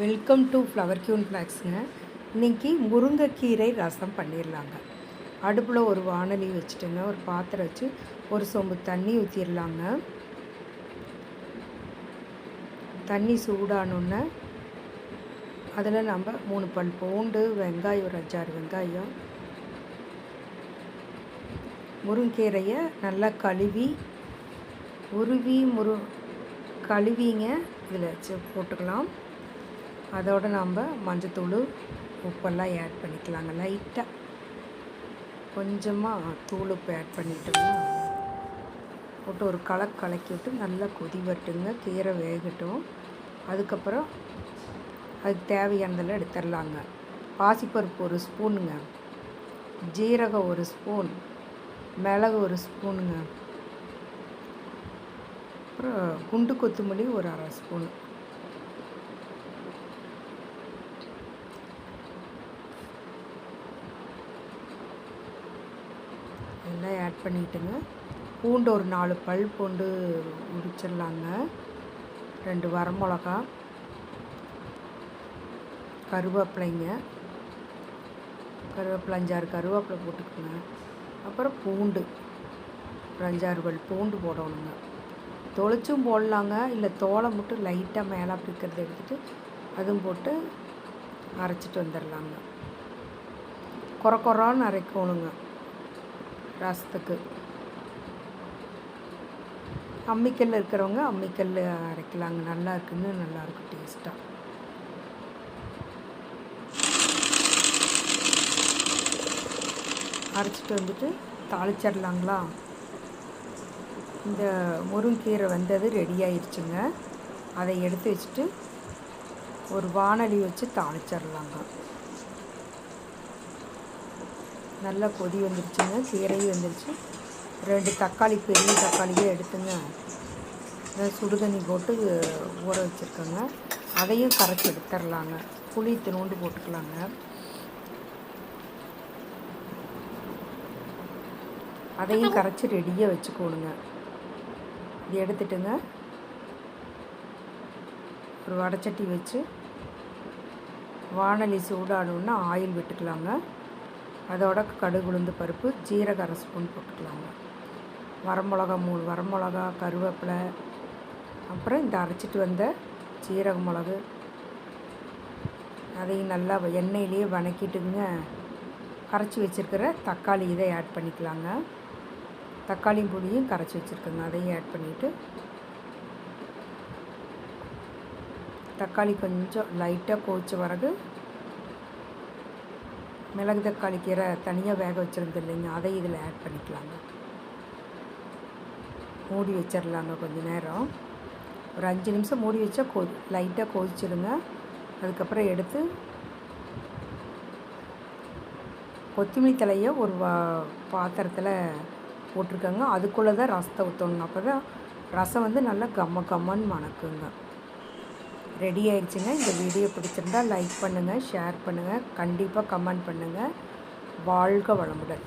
Welcome to flower queen ஃப்ளாக்ஸுங்க இன்றைக்கி முருங்கைக்கீரை ரசம் பண்ணிடலாங்க அடுப்பில் ஒரு வானலி வச்சுட்டுங்க. ஒரு பாத்திரம் வச்சு ஒரு சொம்பு தண்ணி ஊற்றிடலாங்க தண்ணி சூடானோன்னே அதில் நம்ம மூணு பல் பூண்டு வெங்காயம் ஒரு அஞ்சாறு வெங்காயம். முருங்கீரையை நல்லா கழுவி உருவி முரு கழுவிங்க. இதில் வச்சு போட்டுக்கலாம். அதோடு நம்ம மஞ்சத்தூள் உப்பெல்லாம் ஆட் பண்ணிக்கலாங்க லைட்டாக கொஞ்சமாக தூள் உப்பு ஆட் பண்ணிட்டோம்னா போட்டு ஒரு கலக்கு கலக்கி விட்டு நல்லா கொதி வரட்டுங்க கீரை வேகட்டும். அதுக்கப்புறம் அதுக்கு தேவையானதெல்லாம் எடுத்துடலாங்க. பாசிப்பருப்பு ஒரு ஸ்பூனுங்க. ஜீரகம் ஒரு ஸ்பூன். மிளகு ஒரு ஸ்பூனுங்க. அப்புறம் குண்டு கொத்தமல்லி ஒரு அரை ஸ்பூனு. எல்லாம் ஆட் பண்ணிட்டுங்க. பூண்டு ஒரு நாலு பல் பூண்டு உரிச்சிடலாங்க. ரெண்டு வரமிளகா. கருவேப்பிலைங்க. கருவேப்பிலை அஞ்சாறு கருவேப்பிலை போட்டுக்கோங்க. அப்புறம் பூண்டு. ஒரு அஞ்சாறு பல் பூண்டு போடணுங்க. தொளிச்சும் போடலாங்க. இல்லை தோலை மட்டும் லைட்டாக மேலே அப்படி எடுத்துகிட்டு அதுவும் போட்டு அரைச்சிட்டு வந்துடலாங்க. குறை குறான்னு அரைக்கணுங்க. ரசத்துக்கு. அம்மிக்கல் இருக்கிறவங்க அம்மிக்கல் அரைக்கலாங்க. நல்லா இருக்குன்னு நல்லா டேஸ்ட்டாக அரைச்சிட்டு வந்துட்டு தாளிச்சிடலாங்களா? இந்த முருங்கீரை வந்தது ரெடி ஆயிடுச்சுங்க அதை எடுத்து வச்சுட்டு ஒரு வானலி வச்சு தாளிச்சிடலாங்க. நல்லா கொதி வந்துருச்சுங்க கீரையும் வந்துருச்சு. ரெண்டு தக்காளி பெரிய தக்காளியே எடுத்துங்க. சுடுதண்ணி போட்டு ஊற வச்சுருக்கோங்க. அதையும் கரைச்சி எடுத்துடலாங்க. புளி தினோண்டு போட்டுக்கலாங்க. அதையும் கரைச்சி ரெடியாக வச்சுக்கோணுங்க. இது எடுத்துட்டுங்க. ஒரு வடச்சட்டி வச்சு வானலி சூடானோன்னா ஆயில் விட்டுக்கலாங்க. அதோட கடுகு உளுந்து பருப்பு ஜீரக அரை ஸ்பூன் போட்டுக்கலாங்க. வரமிளகா மூணு வரமிளகா கருவேப்பிலை அப்புறம் இந்த அரைச்சிட்டு வந்த சீரக மிளகு. அதையும் நல்லா எண்ணெயிலேயே வணக்கிட்டுங்க கரைச்சி வச்சுருக்கிற தக்காளி இதை ஆட் பண்ணிக்கலாங்க. தக்காளியும் புளியும் கரைச்சி வச்சுருக்கோங்க. அதையும் ஆட் பண்ணிவிட்டு தக்காளி கொஞ்சம் லைட்டாக கோச்ச பிறகு மிளகு தக்காளி கீரை தனியாக வேக வச்சுருந்து இல்லைங்க. அதை இதில் ஆட் பண்ணிக்கலாங்க. மூடி வச்சிடலாங்க கொஞ்சம் நேரம். ஒரு அஞ்சு நிமிஷம் மூடி வச்சா கொதி லைட்டாக கொதிச்சிடுங்க அதுக்கப்புறம் எடுத்து கொத்தமல்லி தலையை ஒரு வா பாத்திரத்தில் போட்டிருக்கோங்க. அதுக்குள்ளே தான் ரசத்தை ஊற்றணுங்க அப்போ தான் ரசம் வந்து நல்லா கம்ம கம்மன்னு மணக்குங்க. ரெடி ஆயிடுச்சுங்க. இந்த வீடியோ பிடிச்சிருந்தா லைக் பண்ணுங்கள் ஷேர் பண்ணுங்கள் கண்டிப்பாக கமெண்ட் பண்ணுங்கள் வாழ்க வளமுடன்.